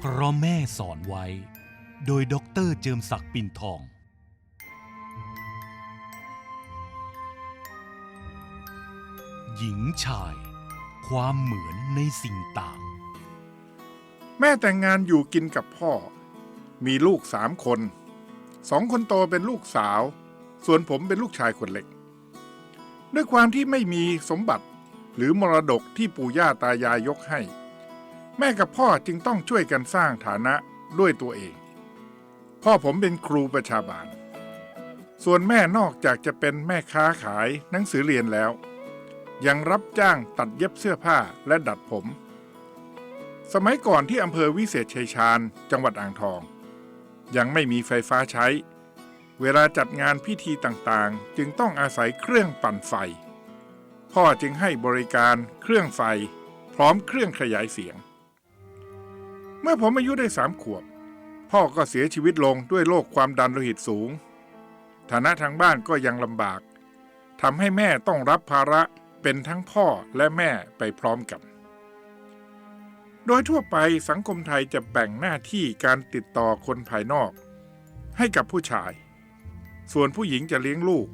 เพราะแม่สอนไว้ โดยด็อกเตอร์เจิมศักดิ์ปิ่นทอง หญิงชาย ความเหมือนในสิ่งต่าง แม่แต่งงานอยู่กินกับพ่อ มีลูกสามคน สองคนโตเป็นลูกสาว ส่วนผมเป็นลูกชายคนเล็ก ด้วยความที่ไม่มีสมบัติหรือมรดกที่ปู่ย่าตายายยกให้ แม่กับพ่อจึงต้องช่วยกันสร้างฐานะด้วยตัวเอง พ่อผมเป็นครูประชาบาล ส่วนแม่นอกจากจะเป็นแม่ค้าขายหนังสือเรียนแล้ว ยังรับจ้างตัดเย็บเสื้อผ้าและดัดผม สมัยก่อนที่อำเภอวิเศษชัยชาญ จังหวัดอ่างทอง ยังไม่มีไฟฟ้าใช้ เวลาจัดงานพิธีต่างๆ จึงต้องอาศัยเครื่องปั่นไฟ พ่อจึงให้บริการเครื่องไฟพร้อมเครื่องขยายเสียง เมื่อผมอายุได้สามขวบ พ่อก็เสียชีวิตลงด้วยโรคความดันโลหิตสูง ฐานะทางบ้านก็ยังลำบากทำให้แม่ต้องรับภาระเป็นทั้งพ่อและแม่ไปพร้อมกัน โดยทั่วไปสังคมไทยจะแบ่งหน้าที่การติดต่อคนภายนอก ให้กับผู้ชาย ส่วนผู้หญิงจะเลี้ยงลูก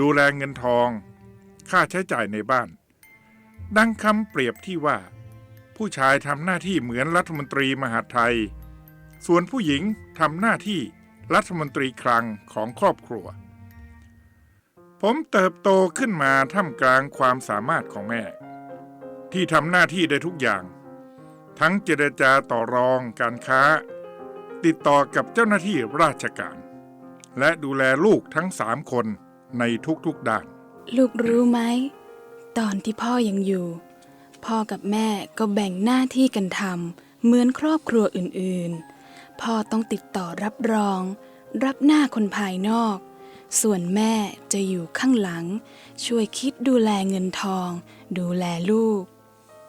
ดูแลเงินทอง ค่าใช้จ่ายในบ้าน ดังคำเปรียบที่ว่า ผู้ชายทำหน้าที่เหมือนรัฐมนตรีมหาดไทย ส่วนผู้หญิงทำหน้าที่รัฐมนตรีคลังของครอบครัว ผมเติบโตขึ้นมาท่ามกลางความสามารถของแม่ ที่ทำหน้าที่ได้ทุกอย่าง ทั้งเจรจาต่อรองการค้า ติดต่อกับเจ้าหน้าที่ราชการ และดูแลลูกทั้งสามคนในทุกๆด้าน ลูกรู้ไหม ตอนที่พ่อยังอยู่ พ่อกับแม่ก็แบ่งหน้าที่กันทำเหมือนครอบครัวอื่นๆ พ่อต้องติดต่อรับรอง รับหน้าคนภายนอก ส่วนแม่จะอยู่ข้างหลัง ช่วยคิดดูแลเงินทอง ดูแลลูก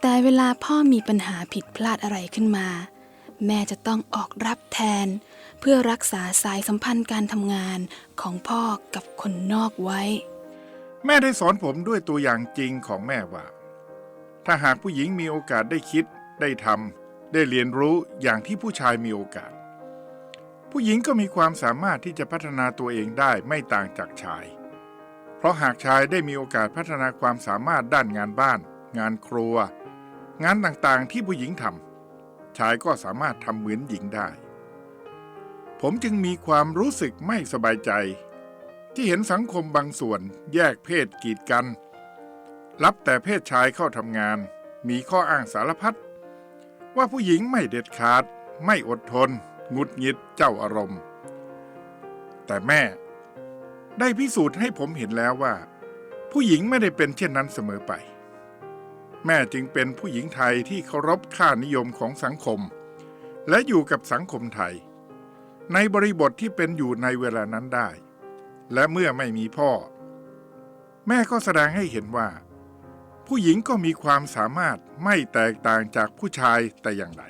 แต่เวลาพ่อมีปัญหาผิดพลาดอะไรขึ้นมา แม่จะต้องออกรับแทน เพื่อรักษาสายสัมพันธ์การทำงานของพ่อกับคนนอกไว้ แม่ได้สอนผมด้วยตัวอย่างจริงของแม่ว่า ถ้าหากผู้หญิงมีโอกาสได้คิด ได้ทำได้เรียนรู้อย่างที่ผู้ชายมีโอกาส ผู้หญิงก็มีความสามารถที่จะพัฒนาตัวเองได้ไม่ต่างจากชาย เพราะหากชายได้มีโอกาสพัฒนาความสามารถด้านงานบ้าน งานครัว งานต่างๆที่ผู้หญิงทำชายก็สามารถทำเหมือนหญิงได้ ผมจึงมีความรู้สึกไม่สบายใจ ที่เห็นสังคมบางส่วนแยกเพศกีดกัน รับแต่เพศชายเข้าทำงาน มีข้ออ้างสารพัดว่าผู้หญิงไม่เด็ดขาด ไม่อดทนหงุดหงิดเจ้าอารมณ์ แต่แม่ได้พิสูจน์ให้ผมเห็นแล้วว่า ผู้หญิงไม่ได้เป็นเช่นนั้นเสมอไป แม่จึงเป็นผู้หญิงไทยที่เคารพค่านิยมของสังคม และอยู่กับสังคมไทย ในบริบทที่เป็นอยู่ในเวลานั้นได้ และเมื่อไม่มีพ่อ แม่ก็แสดงให้เห็นว่า ผู้หญิงก็มีความสามารถไม่แตกต่างจากผู้ชายแต่อย่างใด